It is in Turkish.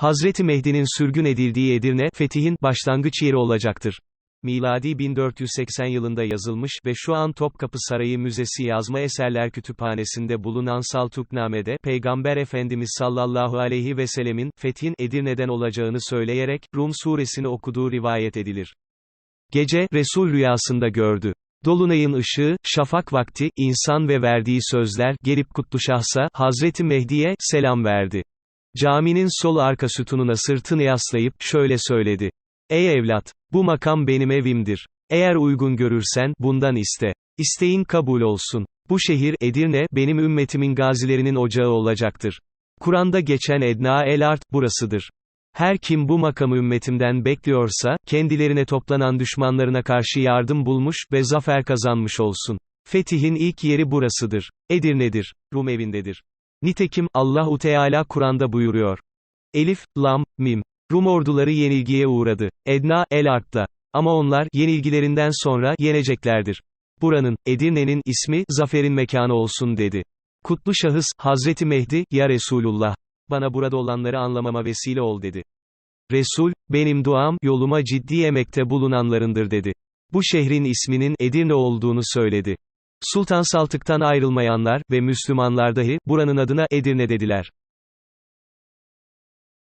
Hazreti Mehdi'nin sürgün edildiği Edirne, fetihin, başlangıç yeri olacaktır. Miladi 1480 yılında yazılmış ve şu an Topkapı Sarayı Müzesi Yazma Eserler Kütüphanesi'nde bulunan Saltukname'de, Peygamber Efendimiz sallallahu aleyhi ve sellemin, fethin, Edirne'den olacağını söyleyerek, Rum suresini okuduğu rivayet edilir. Gece, Resul rüyasında gördü. Dolunayın ışığı, şafak vakti, insan ve verdiği sözler, gelip Kutluşahs'a, Hazreti Mehdi'ye, selam verdi. Caminin sol arka sütununa sırtını yaslayıp, şöyle söyledi. Ey evlat, bu makam benim evimdir. Eğer uygun görürsen, bundan iste. İsteğin kabul olsun. Bu şehir, Edirne, benim ümmetimin gazilerinin ocağı olacaktır. Kur'an'da geçen Edna el Art, burasıdır. Her kim bu makamı ümmetimden bekliyorsa, kendilerine toplanan düşmanlarına karşı yardım bulmuş ve zafer kazanmış olsun. Fetihin ilk yeri burasıdır. Edirne'dir. Rum evindedir. Nitekim, Allahu Teala Kur'an'da buyuruyor. Elif, Lam, Mim. Rum orduları yenilgiye uğradı. Edna, El Art'ta. Ama onlar, yenilgilerinden sonra, yeneceklerdir. Buranın, Edirne'nin ismi, zaferin mekanı olsun dedi. Kutlu şahıs, Hazreti Mehdi, ya Resulullah. Bana burada olanları anlamama vesile ol dedi. Resul, benim duam, yoluma ciddi emekte bulunanlarındır dedi. Bu şehrin isminin Edirne olduğunu söyledi. Sultan Saltık'tan ayrılmayanlar ve Müslümanlar dahi, buranın adına Edirne dediler.